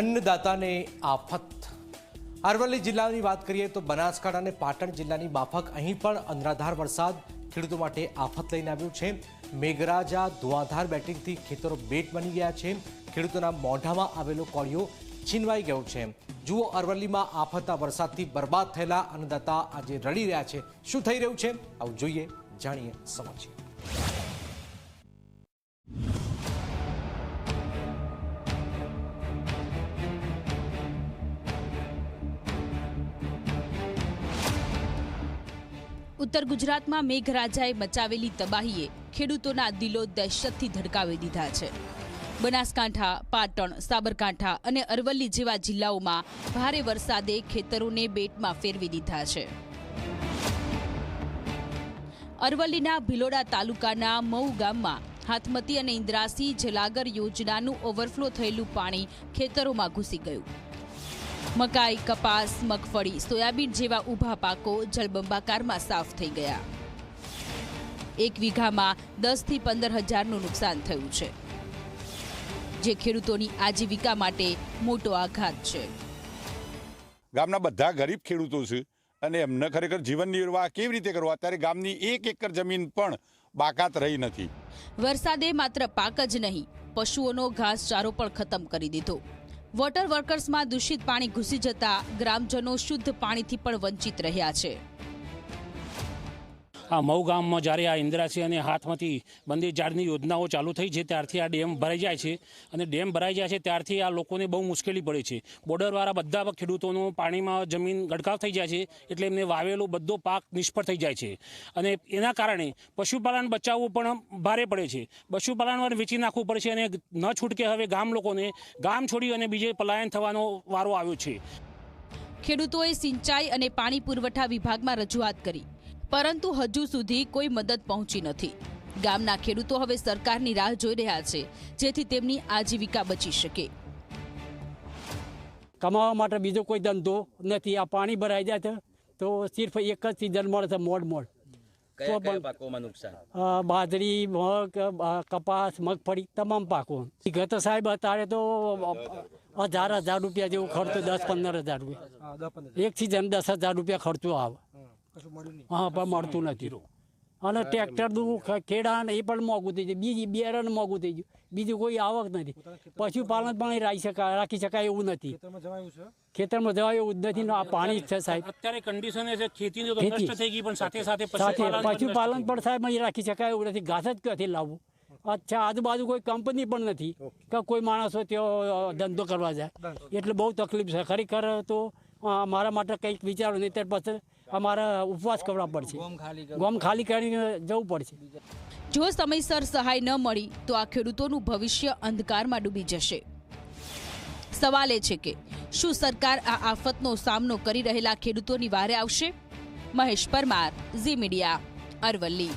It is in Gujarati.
અન્નદાતાને આફત. અરવલ્લી જિલ્લાની વાત કરીએ તો બનાસકાંઠા અને પાટણ જિલ્લાની માફક અહીં પણ અનરાધાર વરસાદ ખેડૂતો માટે આફત લઈને આવ્યો છે. મેઘરાજા ધુઆધાર બેટિંગથી ખેતરો બેટ બની ગયા છે. ખેડૂતોના મોઢામાં આવેલો કોળિયો છીનવાઈ ગયો છે. જુઓ અરવલ્લીમાં આફતના વરસાદથી બરબાદ થયેલા અન્નદાતા આજે રડી રહ્યા છે. શું થઈ રહ્યું છે? આવું જોઈએ, જાણીએ સમજીએ ઉત્તર ગુજરાતમાં મેઘરાજાએ મચાવેલી તબાહીએ ખેડૂતોના દિલો દહેશતથી ધડકાવી દીધા છે. બનાસકાંઠા, પાટણ, સાબરકાંઠા અને અરવલ્લી જેવા જિલ્લાઓમાં ભારે વરસાદે ખેતરોને બેટમાં ફેરવી દીધા છે. અરવલ્લીના ભિલોડા તાલુકાના મઉ ગામમાં હાથમતી અને ઇન્દ્રાસી જલાગર યોજનાનું ઓવરફ્લો થયેલું પાણી ખેતરોમાં ઘૂસી ગયું. મકાઈ કપાસ મગફળી સોયાબીન જેવા ઊભા પાકો જળબંબાકારમાં સાફ થઈ ગયા. એક વીઘામાં દસથી પંદર હજારનું નુકસાન થયું છે. જે ખેડૂતોની આજીવિકા માટે મોટો આઘાત છે. ગામના બધા ગરીબ ખેડૂતો છે અને એમને ખરેખર જીવન નિર્વાહ કેવી રીતે કરવો? અત્યારે ગામની એક એકર જમીન પણ બાકાત રહી નથી. વરસાદે માત્ર પાક જ નહીં પશુઓનો ઘાસચારો પણ ખતમ કરી દીધો. વોટર વર્કર્સમાં દૂષિત પાણી ઘૂસી જતા ગ્રામજનો શુદ્ધ પાણીથી પણ વંચિત રહ્યા છે. આ મઉ ગામમાં જ્યારે આ ઇન્દરાસી અને હાથમાંથી બંદી ઝાડની યોજનાઓ ચાલુ થઈ છે, ત્યારથી આ ડેમ ભરાઈ જાય છે અને ડેમ ભરાઈ જાય છે, ત્યારથી આ લોકોને બહુ મુશ્કેલી પડે છે. બોર્ડરવાળા બધા ખેડૂતોનું પાણીમાં જમીન ગડકાવ થઈ જાય છે, એટલે એમને વાવેલો બધો પાક નિષ્ફળ થઈ જાય છે. અને એના કારણે પશુપાલન બચાવવું પણ ભારે પડે છે. પશુપાલન પણ વેચી નાખવું પડે છે અને ન છૂટકે હવે ગામ લોકોને ગામ છોડી અને બીજે પલાયન થવાનો વારો આવ્યો છે. ખેડૂતોએ સિંચાઈ અને પાણી પુરવઠા વિભાગમાં રજૂઆત કરી. પરંતુ હજુ સુધી કોઈ મદદ પહોંચી નથી. ગામના ખેડૂતો હવે સરકારની રાહ જોઈ રહ્યા છે જેથી તેમની આજીવિકા બચી શકે. કમાવા માટે બીજો કોઈ ધંધો નથી આ પાણી ભરાઈ જાય છે તો સિર્ફ એક જ સિઝન મળે છે મોડ મોડ. બાજરી મગ કપાસ મગફળી તમામ પાકો. ગત સાહેબ અત્યારે તો હજાર હજાર રૂપિયા જેવું ખર્ચો દસ પંદર હજાર રૂપિયા. એક સિઝન દસ હજાર રૂપિયા ખર્ચો આવે. હા પણ મળતું નથી. અને ટ્રેક્ટરનું ખેડા ને એ પણ મોંઘું થઈ જાય બીજી બિયારણ મોંઘું થઈ ગયું. બીજું કોઈ આવક નથી. પશુપાલન પણ રાખી શકાય રાખી શકાય એવું નથી. ખેતરમાં જવાય એવું જ નથી. આ પાણી જ છે સાહેબ. અત્યારે કન્ડિશન છે ખેતી. નષ્ટ થઈ ગઈ પણ સાથે સાથે સાથે પશુપાલન પણ સાહેબ અહીં રાખી શકાય એવું નથી. ઘાસ જ ક્યાંથી લાવવું? અચ્છા આજુબાજુ કોઈ કંપની પણ નથી કે કોઈ માણસો ત્યાં ધંધો કરવા જાય. એટલે બહુ તકલીફ છે. ખરેખર તો મારા માટે કંઈક વિચારો નહીં. ત્યાર પછી અમારે ઉપવાસ કરવા પડશે ગોમ ખાલી કરીને જવું પડશે જો સમયસર સહાય ન મળી તો આ ખેડૂતોનું ભવિષ્ય અંધકારમાં ડૂબી જશે. સવાલ એ છે કે શું સરકાર આ આફતનો સામનો કરી રહેલા ખેડૂતોની વારે આવશે? મહેશ પરમાર ઝી મીડિયા અરવલ્લી.